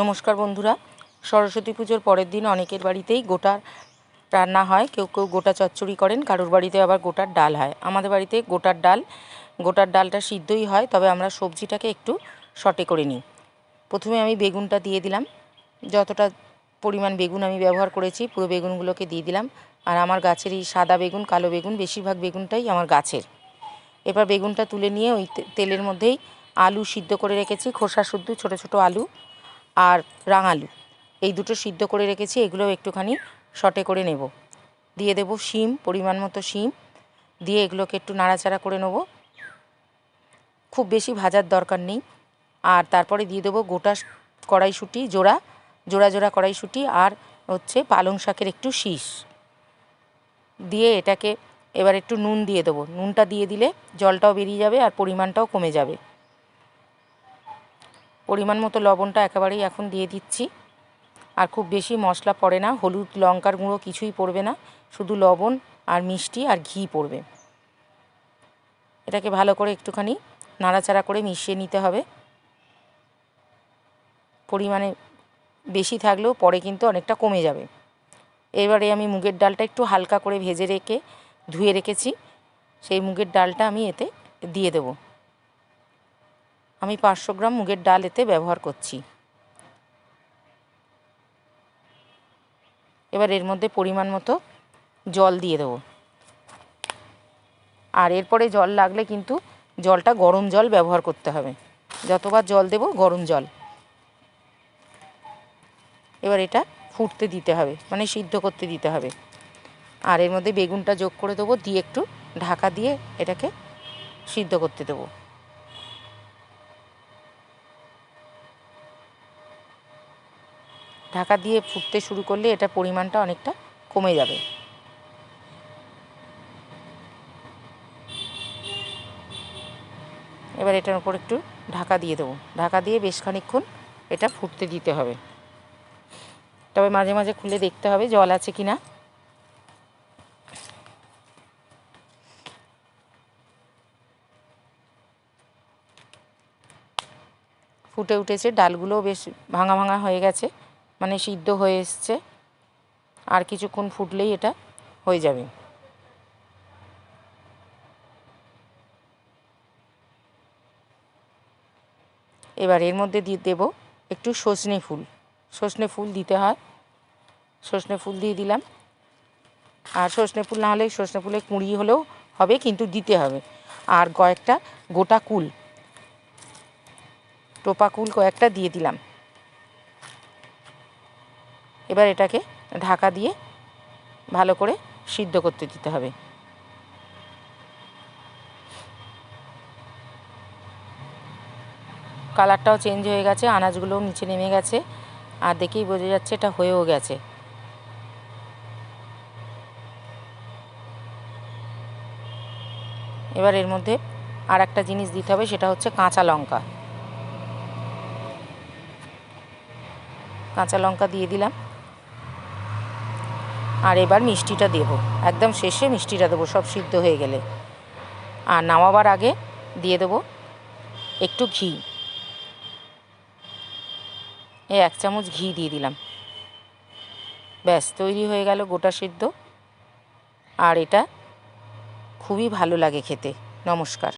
নমস্কার বন্ধুরা। সরস্বতী পুজোর পরের দিন অনেকের বাড়িতেই গোটার রান্না হয়। কেউ কেউ গোটা চচ্চড়ি করেন, কারোর বাড়িতে আবার গোটার ডাল হয়। আমাদের বাড়িতে গোটার ডাল, গোটার ডালটা সিদ্ধই হয়, তবে আমরা সবজিটাকে একটু সটে করে নিই। প্রথমে আমি বেগুনটা দিয়ে দিলাম। যতটা পরিমাণ বেগুন আমি ব্যবহার করেছি, পুরো বেগুনগুলোকে দিয়ে দিলাম। আর আমার গাছের এই সাদা বেগুন, কালো বেগুন, বেশিরভাগ বেগুনটাই আমার গাছের। এবার বেগুনটা তুলে নিয়ে ওই তেলের মধ্যেই আলু সিদ্ধ করে রেখেছি। খোসা শুদ্ধ ছোট ছোট আলু। আর রাঙালু। এই দুটো সিদ্ধ করে রেখেছি এগুলো একটুখানি সটে করে নেব। দিয়ে দেব শিম, পরিমাণ মতো শিম। দিয়ে এগুলোকে একটু নাড়াচাড়া করে নেব। খুব বেশি ভাজার দরকার নেই। আর তারপরে দিয়ে দেবো গোটা কড়াইশুঁটি, জোড়া জোড়া জোড়া কড়াইশুঁটি আর হচ্ছে পালং শাকের একটু শীষ। দিয়ে এটাকে এবার একটু নুন দিয়ে দেবো। নুনটা দিয়ে দিলে জলটাও বেরিয়ে যাবে আর পরিমাণটাও কমে যাবে। পরিমাণ মতো লবণটা একেবারেই এখন দিয়ে দিচ্ছি। আর খুব বেশি মশলা পড়ে না, হলুদ, লঙ্কার গুঁড়ো কিছুই পড়বে না, শুধু লবণ আর মিষ্টি আর ঘি পড়বে। এটাকে ভালো করে একটুখানি নাড়াচাড়া করে মিশিয়ে নিতে হবে। পরিমাণে বেশি থাকলেও পরে কিন্তু অনেকটা কমে যাবে। এবারে আমি মুগের ডালটা একটু হালকা করে ভেজে রেখে ধুয়ে রেখেছি। সেই মুগের ডালটা আমি এতে দিয়ে দেবো। আমি পাঁচশো গ্রাম মুগের ডাল এতে ব্যবহার করছি। এবার এর মধ্যে পরিমাণ মতো জল দিয়ে দেবো। আর এরপরে জল লাগলে কিন্তু জলটা গরম জল ব্যবহার করতে হবে। যতবার জল দেব গরম জল। এবার এটা ফুটতে দিতে হবে মানে সিদ্ধ করতে দিতে হবে। আর এর মধ্যে বেগুনটা যোগ করে দেবো, দিয়ে একটু ঢাকা দিয়ে এটাকে সিদ্ধ করতে দেবো। ঢাকা দিয়ে ফুটতে শুরু করলে এটা পরিমাণটা অনেকটা কমে যাবে। এবার এটার উপর একটু ঢাকা দিয়ে দেবো। ঢাকা দিয়ে বেশ খানিকক্ষণ এটা ফুটতে দিতে হবে। তবে মাঝে মাঝে খুলে দেখতে হবে জল আছে কি না ফুটে উঠেছে, ডালগুলোও বেশ ভাঙা ভাঙা হয়ে গেছে। মানে সিদ্ধ হয়ে এসছে। আর কিছুক্ষণ ফুটলেই এটা হয়ে যাবে। এবার এর মধ্যে দিয়ে দেব একটু সজনে ফুল। সজনে ফুল দিতে হয়। সজনে ফুল দিয়ে দিলাম। আর সজনে ফুল না হলে সজনে ফুলের কুঁড়ি হলেও হবে, কিন্তু দিতে হবে। আর কয়েকটা গোটা কুল, টোপা কুল কয়েকটা দিয়ে দিলাম। এবার এটাকে ঢাকা দিয়ে ভালো করে সিদ্ধ করতে দিতে হবে। কালারটাও চেঞ্জ হয়ে গেছে, আনাজগুলোও নিচে নেমে গেছে, আর দেখেই বোঝা যাচ্ছে এটা হয়েও গেছে। এবার এর মধ্যে আর একটা জিনিস দিতে হবে, সেটা হচ্ছে কাঁচা লঙ্কা। কাঁচা লঙ্কা দিয়ে দিলাম। আর এবার মিষ্টিটা দেব। একদম শেষে মিষ্টিটা দেবো, সব সিদ্ধ হয়ে গেলে। আর নামাবার আগে দিয়ে দেবো একটু ঘি। এই এক চামচ ঘি দিয়ে দিলাম। ব্যাস, তৈরি হয়ে গেল গোটা সিদ্ধ। আর এটা খুবই ভালো লাগে খেতে। নমস্কার।